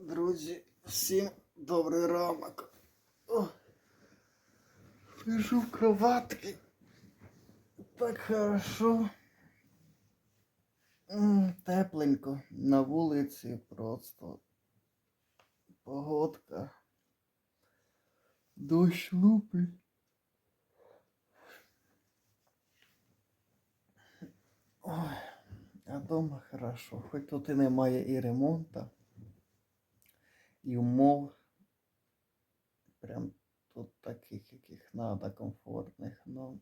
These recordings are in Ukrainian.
Друзі, всім добрий ранок. Лежу в кроватці. Так хорошо. Тепленько. На вулиці просто погодка. Дощ лупить. Ой, а дома хорошо. Хоч тут і немає і ремонту, і умов. Прям тут таких, яких надо, комфортних, но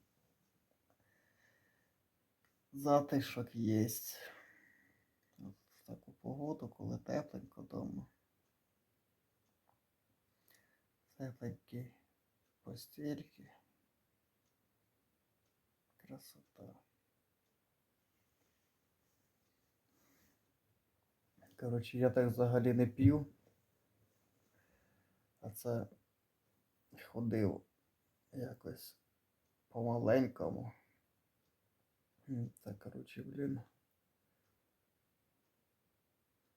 затишок є. В таку погоду, коли тепленько дома. Тепленькі постільки. Красота. Коротше, я так взагалі не п'ю. А це ходив якось помаленькому. Та, коротше, блін.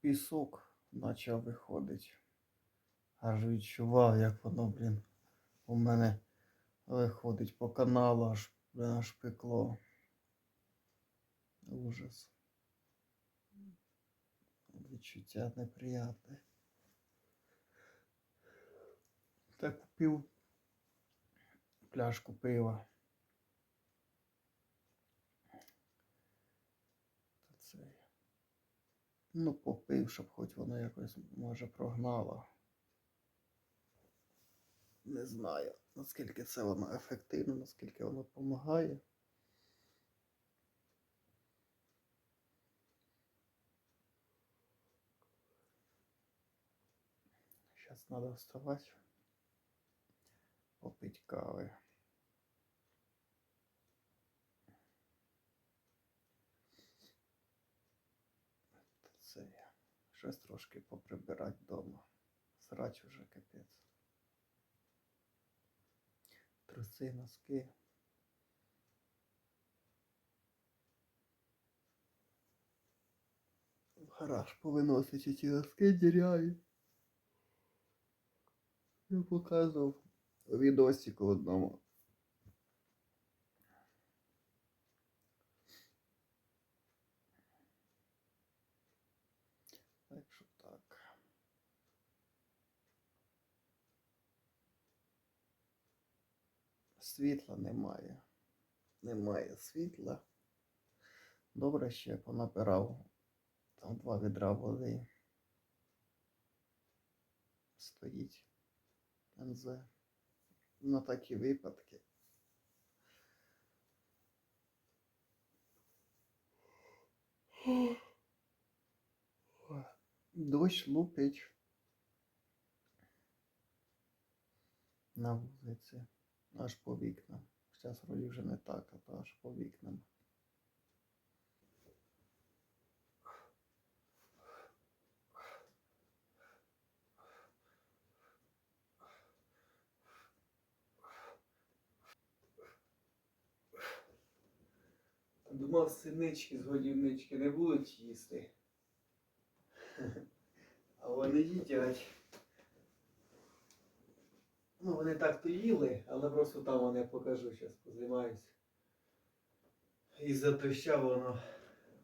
Пісок почав виходити. Аж відчував, як воно, блін, у мене виходить по каналу, аж, блін, аж пекло. Ужас. Відчуття неприятне. Так купив пляшку пива. Та це. Ну, попив, щоб хоч воно якось може прогнало. Не знаю, наскільки це воно ефективно, наскільки воно допомагає. Сейчас надо вставать, попить кави. Це. Щось трошки поприбирати вдома. Срач уже капець. Труси, носки. В гараж повиносить ці носки діряві. Я показував відосику одному. Що. Світла немає. Немає світла. Добре ще понабирав там два відра води. Стоїть. НЗ. На такі випадки. Дощ лупить на вулиці. Аж по вікнам. Зараз вроді вже не так, а то аж по вікнам. Думав, синички з годівнички не будуть їсти. А вони їдять. Ну, вони так то їли, але просто там вони покажу, зараз позаймаюся. І за воно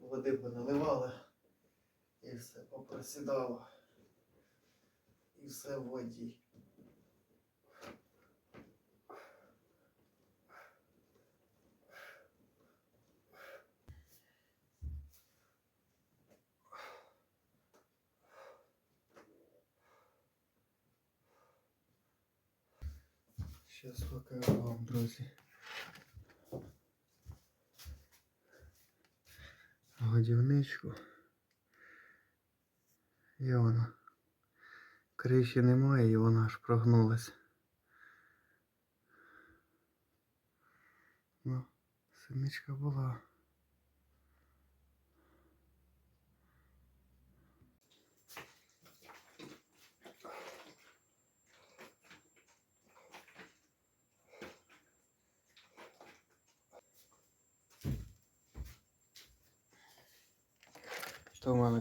води поналивало. І все попросідало. І все в воді. Сейчас покажу вам, друзі. Годівничку. І вона. Криші немає і вона аж прогнулась. Ну, синичка була.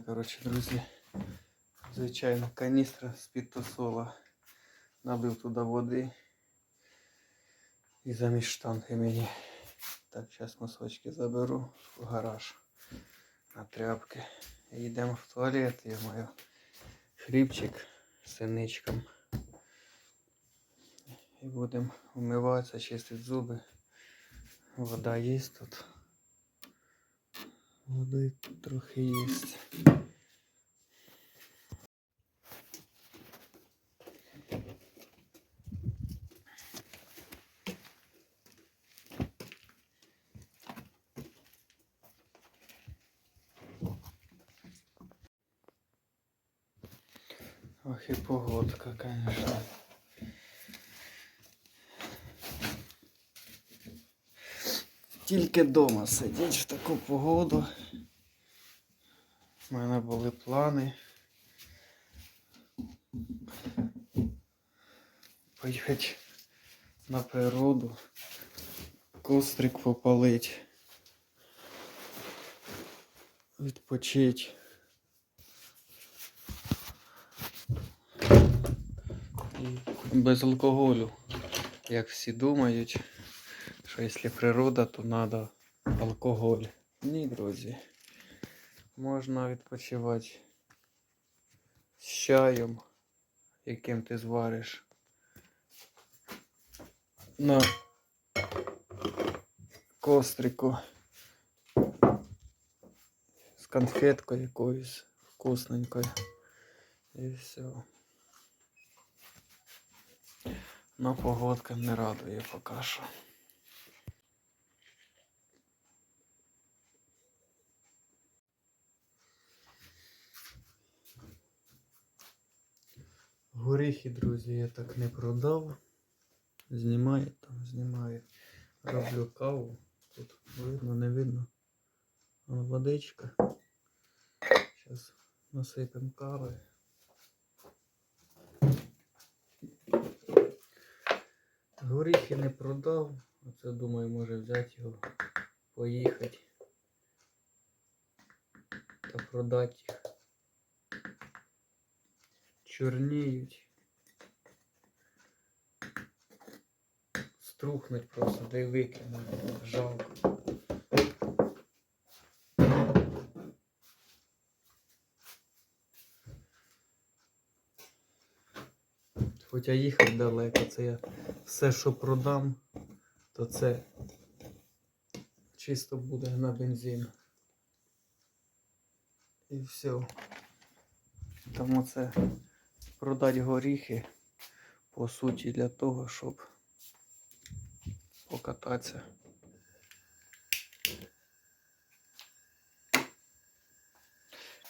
Коротше, друзі, Звичайно, каністра з-під тосола. Набив туди води. І замість штанги мені. Так, зараз носочки заберу в гараж на тряпки. І йдемо в туалет, я маю хлібчик з синичком. І будемо вмиватися, чистити зуби. Вода є тут. Води трохи є. Ох і погодка, конечно. Тільки вдома сидіть в таку погоду. У мене були плани. Поїхати на природу, кострик попалить, відпочить. І без алкоголю, як всі думають, що якщо природа, то треба алкоголь. Ні, друзі. Можна відпочивати з чаєм, яким ти звариш. На кострику з конфеткою якоюсь вкусненькою. І все. Но погодка не радує поки що. Горіхи, друзі, я так не продав. Знімаю там, знімаю. Роблю каву. Тут видно, не видно. Вон водичка. Зараз насипемо кави. Горіхи не продав. Оце думаю, може взяти його, поїхати та продати їх. Чорніють. Струхнуть просто, да й викину. Жалко. Хоча їхати далеко, це я все, що продам, то це чисто буде на бензин. І все. Тому це продати горіхи по суті для того, щоб покататися.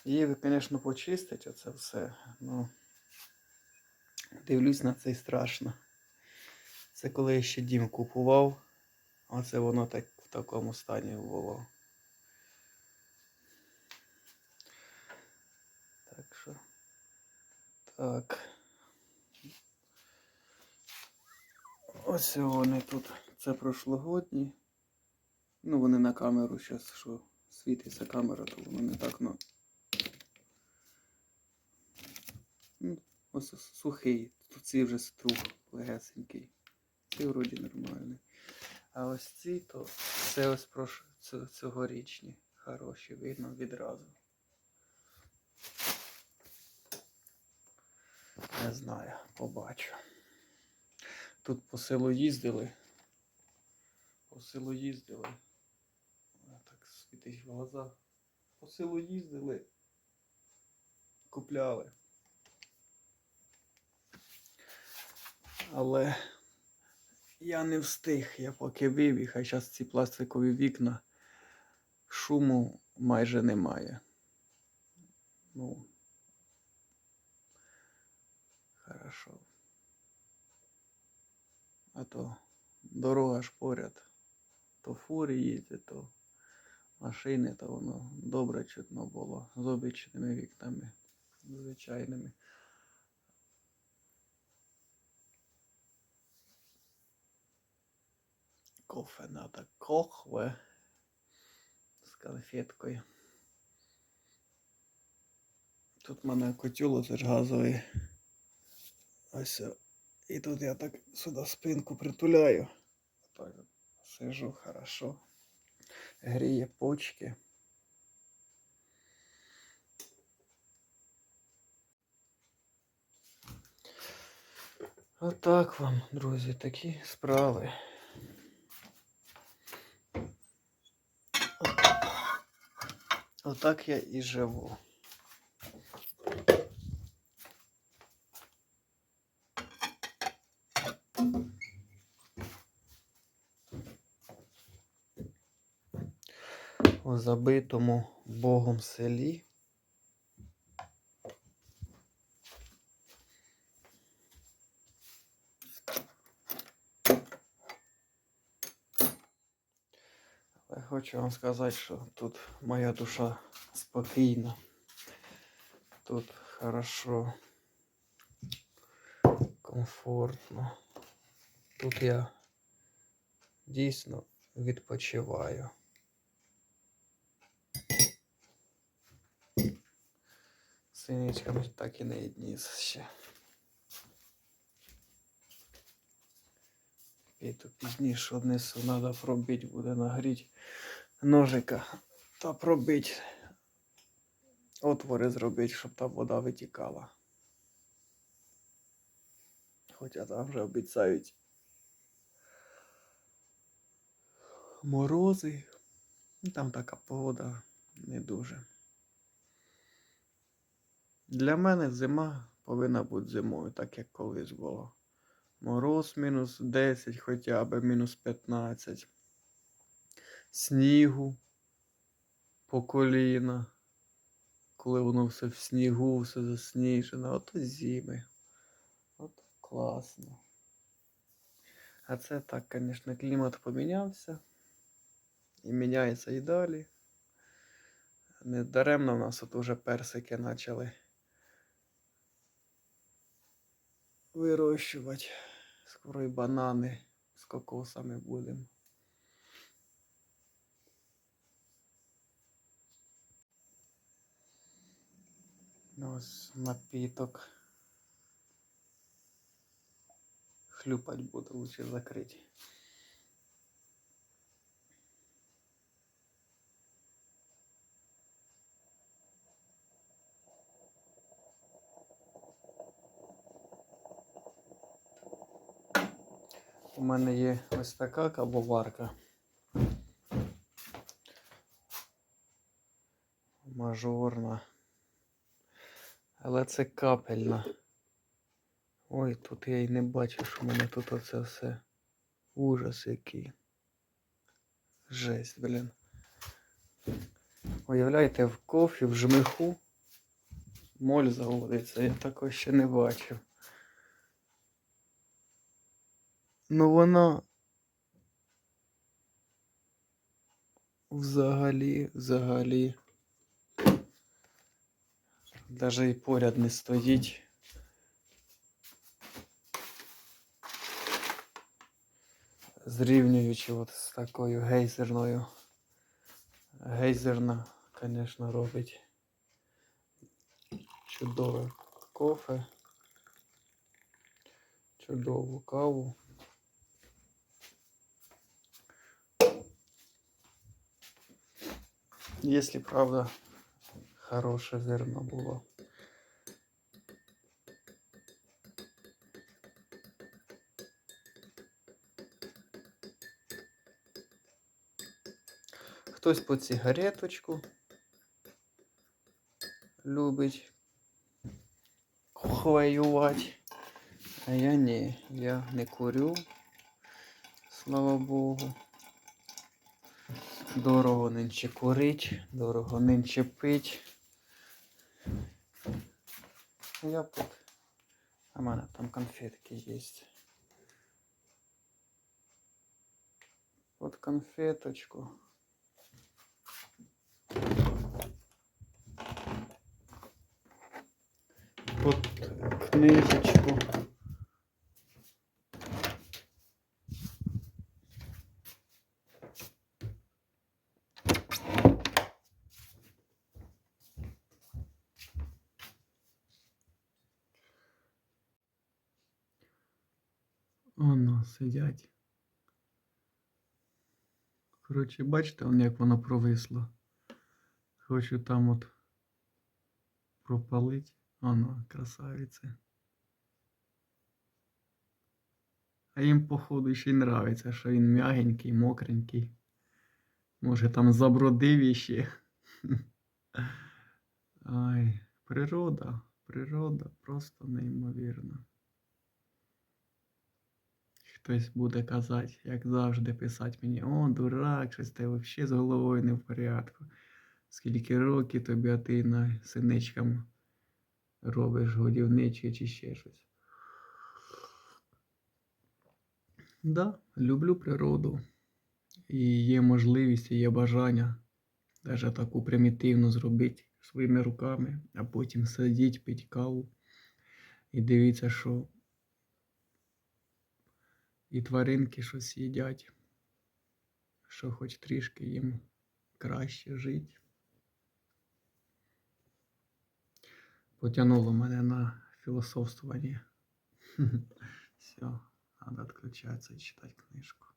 Її, звісно, почистить оце все, ну дивлюсь на це і страшно. Це коли я ще дім купував, оце воно так в такому стані було. Так що. Так. Ось вони тут. Це прошлогодні. Ну, вони на камеру зараз, що світиться камера, то воно не так, ну. ну ось сухий. Тут ці вже струх легесенький. Ці вроді нормальний. А ось ці, то це ось прош... цьогорічні. Хороші, видно відразу. Не знаю, побачу. Тут по селу їздили. По селу їздили. Так світить в глазах. По селу їздили. Купляли. Але я не встиг, я поки вибіг, а зараз ці пластикові вікна шуму майже немає. Ну, хорошо. А то дорога ж поряд. То фури їздять, то машини, то воно добре чутно було. З обичними вікнами, звичайними. Кофе надо, кохве з конфеткою. Тут в мене котюло, це ж газовий. Ось. о. І тут я так сюди спинку притуляю. Так сижу хорошо. Гріє почки. Отак вам, друзі, такі справи. Отак я і живу. У забитому Богом селі. Але хочу вам сказати, що тут моя душа спокійна. Тут хорошо, комфортно. Тут я дійсно відпочиваю. Синичками так і не відніс ще. І то пізніше однесу треба пробити, буде нагріти ножика та пробити отвори зробити, щоб та вода витікала. Хоча там вже обіцяють морози. Ну, Там така погода не дуже. Для мене зима повинна бути зимою, так як колись було. Мороз мінус 10 хоча б, мінус 15. Снігу по коліна. Коли воно все в снігу, все засніжено, ото зими. От класно. А це так, звісно, клімат помінявся. І міняється і далі. Не даремно в нас от уже персики почали вирощувати. Скоро і банани з кокосами будемо. Ось напіток. Хлюпать буду, лучше закрити. У мене є ось така кабоварка. Мажорна. Але це капельна. Ой, тут я й не бачу, що в мене тут оце все. Ужас який. Жесть, блін. Уявляєте, в кофі, в жмиху моль заводиться. Я такого ще не бачив. Ну вона взагалі, взагалі. Даже і поряд не стоїть. Зрівнюючи от з такою гейзерною. Гейзерна, звісно, робить чудове кофе, чудову каву. Если правда хорошее зерно. Хтось по цигареточку любить хваювати. А я не, я не курю, слава Богу. Дорого нинче курить, дорого нинче пить. Я тут. А в мене там конфетки є. Под конфеточку. Под книжечку. Воно сидять. Коротше, бачите, як воно провисло. Хочу там от пропалить. Воно, красавиці. А їм, походу, ще й нравиться, що він м'ягенький, мокренький. Може там забродив іще. Ай, природа, природа просто неймовірна. Хтось буде казати, як завжди, писати мені, о, дурак, щось ти взагалі з головою не в порядку. Скільки років тобі, а ти на синичкам робиш годівничі чи ще щось. Да, люблю природу. І є можливість, і є бажання навіть таку примітивну зробити своїми руками, а потім сидіти, пити каву і дивитися, що і тваринки щось їдять, що хоч трішки їм краще жити. Потягнуло мене на філософствування. Все, треба відключатися і читати книжку.